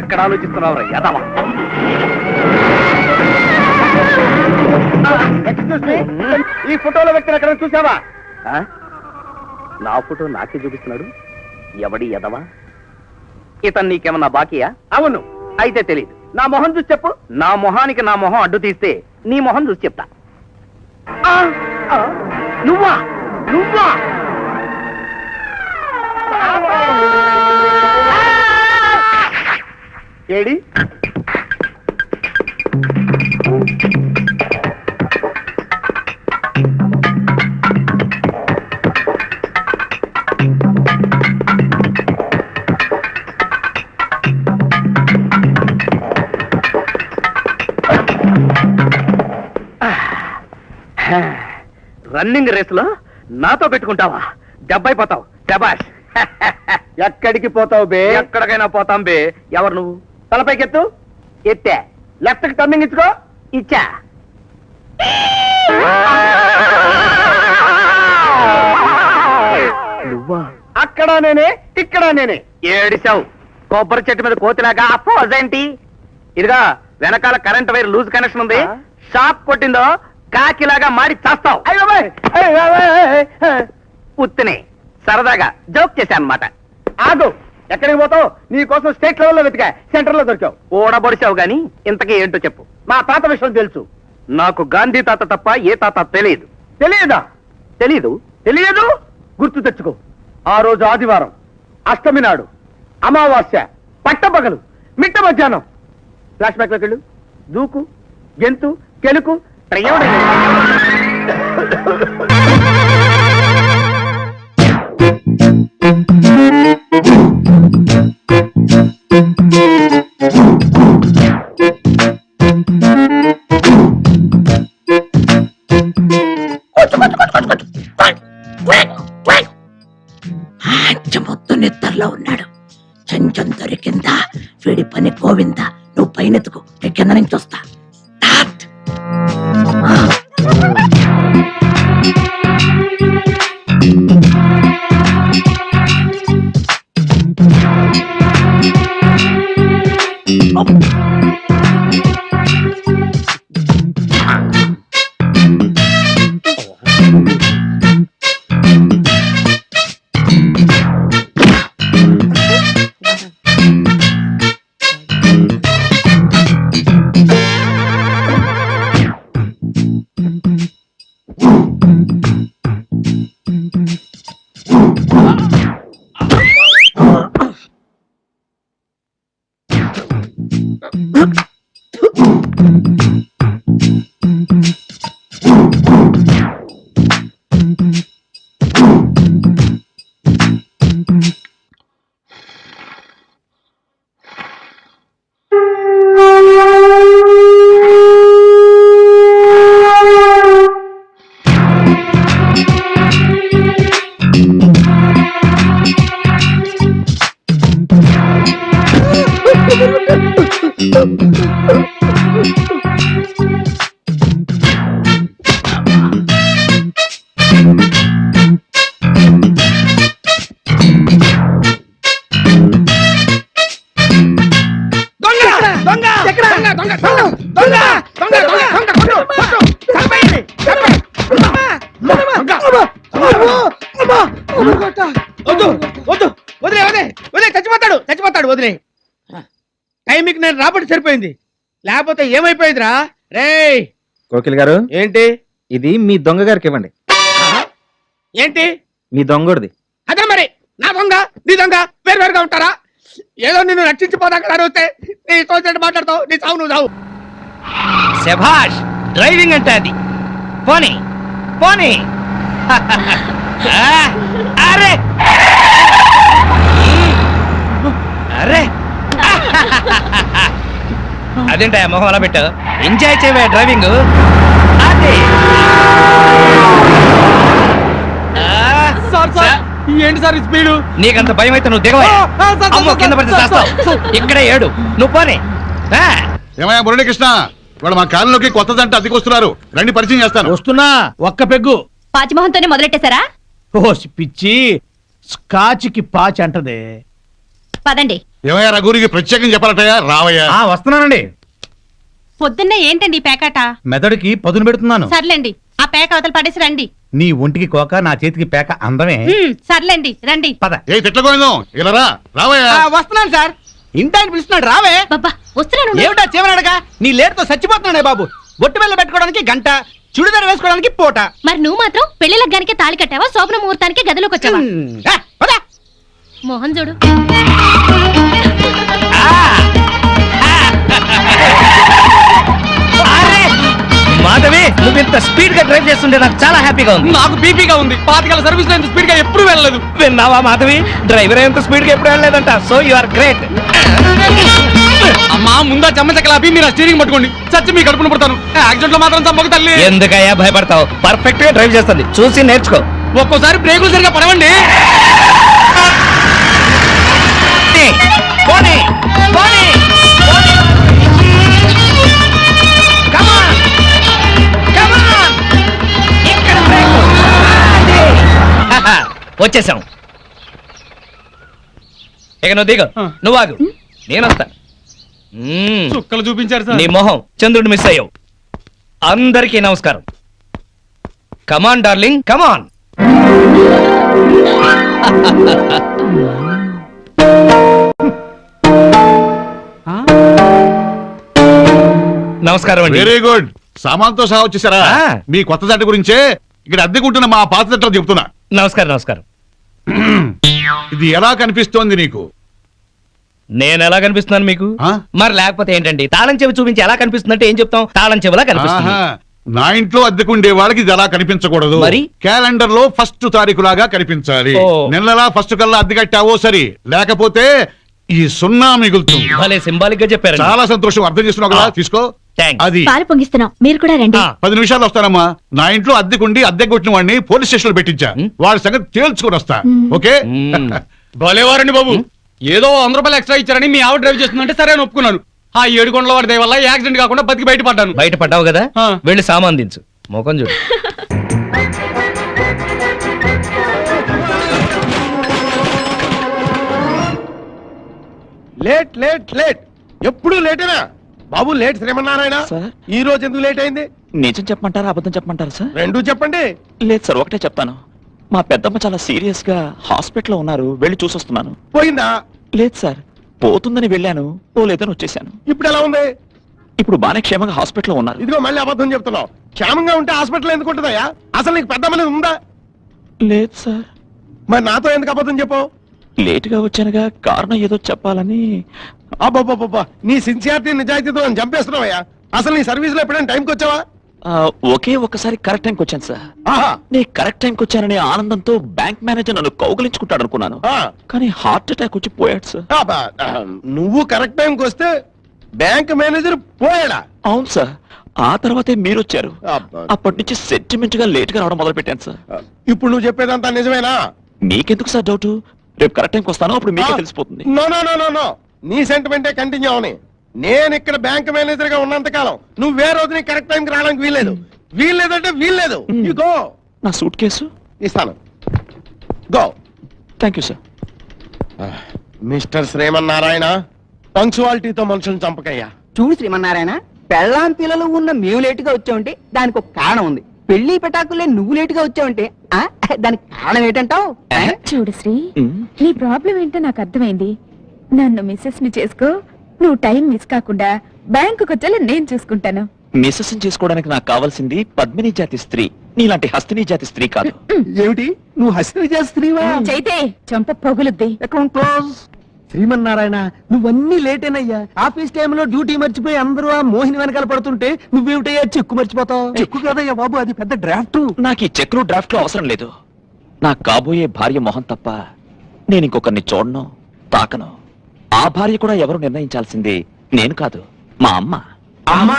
ఎక్కడ ఆలోచిస్తున్నావు యదవ? Excuse me ఈ ఫోటోలో వ్యక్తిని ఎక్కడ చూసావా? నా ఫోటో నాకే చూపిస్తున్నాడు? ఎవడి ఎదవా ఇతను నీకేమన్నా బాకీయా? అవును. అయితే తెలీదు. నా మొహం చూసి చెప్పు. నా మొహానికి నా మొహం అడ్డు తీస్తే నీ మొహం చూసి చెప్తా. నువ్వా? నువ్వా? ఏడి? రన్నింగ్ రేసులో నాతో పెట్టుకుంటావా? దెబ్బైపోతావు. దబాష్. ఎక్కడికి పోతావు బే? ఎక్కడికైనా పోతాం బే. ఎవరు నువ్వు? తలపైకెత్తు ఎత్తే. లెఫ్ట్కి టర్నింగ్ ఇచ్చుకో. ఇచ్చా. నువ్వా? అక్కడ నేనే ఇక్కడ నేనే. ఏడిసావు. కొబ్బరి చెట్టు మీద కోతిలాగా. ఏంటి ఇదిగా వెనకాల కరెంట్ వైర్ లూజ్ కనెక్షన్ ఉంది? షాక్ కొట్టిందో కాకిలాగా మాడి చేస్తావు. ఉత్తిని. సరదాగా జోక్ చేశాను అనమాట ఆగు. ఎక్కడికి పోతావు? నీ కోసం స్టేట్ లెవెల్లో వెతికా సెంటర్లో దొరికావు. ఓడబొడిచావు గాని ఇంతకీ ఏంటో చెప్పు. మా తాత విషయం తెలుసు. నాకు గాంధీ తాత తప్ప ఏ తాత తెలియదు. తెలియదా? తెలీదు. తెలియదు? గుర్తు తెచ్చుకో. ఆ రోజు ఆదివారం అష్టమి నాడు అమావాస్య పట్టపగలు మిట్ట మధ్యాహ్నం. ఫ్లాష్ బ్యాక్లోకి వెళ్ళు దూకు గెంతు కెలుకు ప్రయోజనం వదిలే టైంకి నేను రాబట్టి సరిపోయింది. లేకపోతే ఏమైపోయిందిరా? రేయ్! కోకిల్ గారు ఏంటి? ఇది మీ దొంగ గారికి ఇవ్వండి. ఏంటి? మీ దొంగడిది. అదే మరి నా దొంగ నీ దొంగ వేరు వేరుగా ఉంటారా? ఏదో నిన్ను రక్షించిపోదాకా అడిగితే నీ తోచినట్టు మాట్లాడతావు నీ చావు నువ్వు చావు. శభాష్ డ్రైవింగ్ అంటే అది. పోనీ పోనీ. అరే అరే. అదేంటా మొహం అలా పెట్టావు? ఎంజాయ్ చేయవే డ్రైవింగ్ అదే. సార్ సార్ ఏంటి సార్ స్పీడు నీకంత భయం అయితే నువ్వు దిగవా. అమ్మో కింద పడితే చేస్తావు. ఇక్కడే ఏడు. నువ్వు పోనీ. ఆ. ఏమయ్యా మురళీకృష్ణ? ఇవాళ మా కాలంలోకి కొత్త జంట అద్దెకొస్తున్నారు. రండి పరిచయం చేస్తాను. వస్తున్నా ఒక్క పెగ్గు. పాచిమోహంతోనే మొదలెట్టేశారా? ఓ పిచ్చి. స్కాచ్కి పాచి అంటదే. పదండి. ఏమయ్యా రఘురికి ప్రత్యేకం చెప్పాలటయ్యా? రావయ్యా. ఆ వస్తున్నానండి. పొద్దున్నే ఏంటండి ఈ పేకాట? మెదడుకి పదును పెడుతున్నాను. సర్లేండి ఆ పేక అవతల పడేసి రండి. నీ ఒంటికి కోక నా చేతికి పేక అందమే. సర్లేండి రండి. పద. ఏ ఇలా రా. రావయ్యా. వస్తున్నాను సార్. ఇంటాయన పిలుస్తున్నాడు రావే. బాబా వస్తున్నాను. ఏమిటా చేమనడగా నీ లేటుతో చచ్చిపోతున్నాడే బాబు. బొట్టు బిళ్ళ పెట్టుకోవడానికి గంట చుడిదార్ వేసుకోవడానికి పూట. మరి నువ్వు మాత్రం పెళ్ళి లగ్గానికి తాళి కట్టావా? శోభన ముహూర్తానికి గదిలోకి వచ్చావా హ్మ్. మోహన్ చూడు. మాధవి నువ్వు ఇంత స్పీడ్గా డ్రైవ్ చేస్తుంటే నాకు చాలా హ్యాపీగా ఉంది. నాకు బీపీగా ఉంది. పాతికల సర్వీస్లో ఇంత స్పీడ్గా ఎప్పుడు వెళ్ళలేదు. విన్నావా మాధవి? డ్రైవర్ ఎంత స్పీడ్గా ఎప్పుడు వెళ్ళలేదంట. సో యు ఆర్ గ్రేట్ అమ్మా ముందా చెమ్మ చెక్కలాపి మీరు ఆ స్టీరింగ్ పట్టుకోండి. చచ్చి మీ కడుపున పడతాను. యాక్సిడెంట్లో మాత్రం చంపక తల్లి. ఎందుకయ్యా భయపడతావు? పర్ఫెక్ట్గా డ్రైవ్ చేస్తుంది. చూసి నేర్చుకో. ఒక్కోసారి బ్రేకులు సరిగా పడవండి. వచ్చేసాం. ఇక నువ్వు దిగు. నువ్వు ఆగు. నేను వస్తా. మ్మ్. చుక్కలు చూపించారు నీ మొహం చంద్రుడు మిస్ అయ్యావు. అందరికీ నమస్కారం. కమాన్ డార్లింగ్ కమాన్ నమస్కారం అండి. వెరీ గుడ్ సామాన్తో సహా వచ్చేసారా. మీ కొత్త జంట గురించే ఇక్కడ అద్దెకుంటున్న మా పాత జంటలు చెప్తున్నా నమస్కారం నమస్కారం. ఇది ఎలా కనిపిస్తోంది నీకు నేను ఎలా కనిపిస్తున్నాను మీకు ఆ? మరి లేకపోతే ఏంటండి తాళం చెవి చూపించి ఎలా కనిపిస్తుందంటే ఏం చెప్తాం తాళం చెవిలా కనిపిస్తుంది ఆహా. నా ఇంట్లో అద్దెకుండే వాళ్ళకి ఇది ఎలా కనిపించకూడదు మరి? క్యాలెండర్లో ఫస్ట్ తారీఖు లాగా కనిపించాలి ఓ. నెలలా ఫస్ట్ కల్లా అద్దె కట్టావో సరి లేకపోతే ఈ సున్నా మిగులుతుంది భలే సింబాలిక్గా చెప్పారు చాలా సంతోషం అర్థం చేస్తున్నావు కదా. తీసుకో. అది. పాలు పొంగిస్తున్నాం. మీరు కూడా రండి. పది నిమిషాలు వస్తానమ్మా. నా ఇంట్లో అద్దెకుండి అద్దె కొట్టిన వాడిని పోలీస్ స్టేషన్లో పెట్టించా? వాడి సంగతి తేల్చుకొని వస్తా. ఓకే. భలేవారండి బాబు. ఏదో వంద రూపాయలు ఎక్స్ట్రా ఇచ్చారని మీ ఆవిడ డ్రైవ్ చేస్తుందంటే సరే అని ఒప్పుకున్నాను. ఆ ఏడు కొండల వారి దయ వల్ల యాక్సిడెంట్ కాకుండా బతికి బయటపడ్డాను. బయట పడ్డావు కదా. వెళ్ళి సామాన్ దించు. ముఖం చూడు. Late late late. ఎప్పుడు లేటేనా? బాబు లేట్ శ్రీమన్నారాయణ? ఈ రోజు ఎందుకు లేట్ అయింది? నిజం చెప్పమంటారా అబద్ధం చెప్పమంటారా సార్? రెండు చెప్పండి. లేదు సార్ ఒకటే చెప్తాను. మా పెద్దమ్మ చాలా సీరియస్గా హాస్పిటల్లో ఉన్నారు వెళ్ళి చూసొస్తున్నాను. పోయిందా? లేదు సార్ పోతుందని వెళ్ళాను పోలేదని వచ్చేసాను. ఇప్పుడు ఎలా ఉంది? ఇప్పుడు బానే క్షేమంగా హాస్పిటల్లో ఉన్నారు. ఇదిగో మళ్ళీ అబద్ధం చెప్తున్నావు. క్షేమంగా ఉంటే హాస్పిటల్ ఎందుకు ఉంటుందయ్యా? అసలు నీకు పెద్ద అనేది ఉందా? లేదు సార్. మరి నాతో ఎందుకు అబద్ధం చెప్పావు? లేటుగా వచ్చానుగా కారణం ఏదో చెప్పాలని అబ్బబ్బబ్బబ్బా నీ సిన్సియారిటీ నిజాయితీతో నన్ను చంపేస్తున్నావయ్యా. అసలు నీ సర్వీస్లో ఎప్పుడైనా టైంకి వచ్చావా? ఆ, ఒకే ఒక్కసారి కరెక్ట్ టైంకి వచ్చాను సార్. ఆహా. నేను కరెక్ట్ టైంకి వచ్చాననే ఆనందంతో బ్యాంక్ మేనేజర్ నన్ను కౌగలించుకుంటాడు అనుకున్నాను. ఆ. కానీ హార్ట్ అటాక్ వచ్చి పోయాడు సార్. అబ్బా, ఆ, నువ్వు కరెక్ట్ టైంకి వస్తే బ్యాంక్ మేనేజర్ పోయాడా? అవును సార్. ఆ తర్వాతే మీరు వచ్చారు. అబ్బా. అప్పటి నుంచి సెంటిమెంట్గా లేట్గా రావడం మొదలు పెట్టాను సార్ ఇప్పుడు నువ్వు చెప్పేదంతా నిజమేనా? మీకెందుకు సార్ డౌట్ రేపు కరెక్ట్ టైంకి వస్తాను అప్పుడు మీకే తెలిసిపోతుంది. No no no no no. నీ సెంటిమెంటే కంటిన్యూ అవని. నేను ఇక్కడ బ్యాంక్ మేనేజర్గా ఉన్నంత కాలం నువ్వు వేరే రోజు నీ కరెక్ట్ టైంకి రావడానికి వీల్లేదు. వీల్లేదంటే వీల్లేదు. యు గో నా సూట్ కేసు ఇస్తాను. Go thank you sir mister Srimannarayana పంక్చువాలిటీతో మనుషులను చంపకయ్యా. చూడు శ్రీమన్నారాయణ పెళ్ళాం పిల్లలు ఉన్న మేము లేటుగా వచ్చామంటే దానికి ఒక కారణం ఉంది. పెళ్ళి పెటాకులే నువ్వు లేటుగా వచ్చావంటే ఆ, దానికి కారణం ఏంటంటావు? చూడు శ్రీ నీ ప్రాబ్లం ఏంటో నాకు అర్థమైంది. నన్ను మిస్సెస్ని చేసుకో. నువ్వు టైం మిస్ కాకుండా బ్యాంకుకి వచ్చేలా నేను చూసుకుంటాను. మిస్సెస్ చేసుకోవడానికి నాకు కావాల్సింది పద్మిని జాతి స్త్రీ. నీలాంటి హస్తిని జాతి స్త్రీ కాదు. ఏమిటి? నువ్వు హస్తి చేస్తున్నావా చైతే చంప పొగులుద్ది. Account close. శ్రీమన్నారాయణ నువ్వన్నీ లేటేనయ్యా ఆఫీస్ టైంలో డ్యూటీ మర్చిపోయి అందరూ ఆ మోహిని వెనకాల పడుతుంటే నువ్వేమిటయ్యా చెక్కు మర్చిపోతావు? చెక్కు కదయ్యా బాబు అది పెద్ద డ్రాఫ్ట్. నాకు ఈ చెక్లు డ్రాఫ్ట్లో అవసరం లేదు. నా కాబోయే భార్య మొహం తప్ప నేను ఇంకొకరిని చూడను తాకను. ఆ భార్య కూడా ఎవరు నిర్ణయించాల్సింది నేను కాదు మా అమ్మ. అమ్మా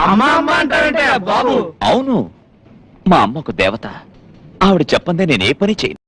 అమ్మా అమ్మా అంటారంటే బాబు. అవును మా అమ్మ ఒక దేవత. ఆవిడ చెప్పందే నేను పని చేయను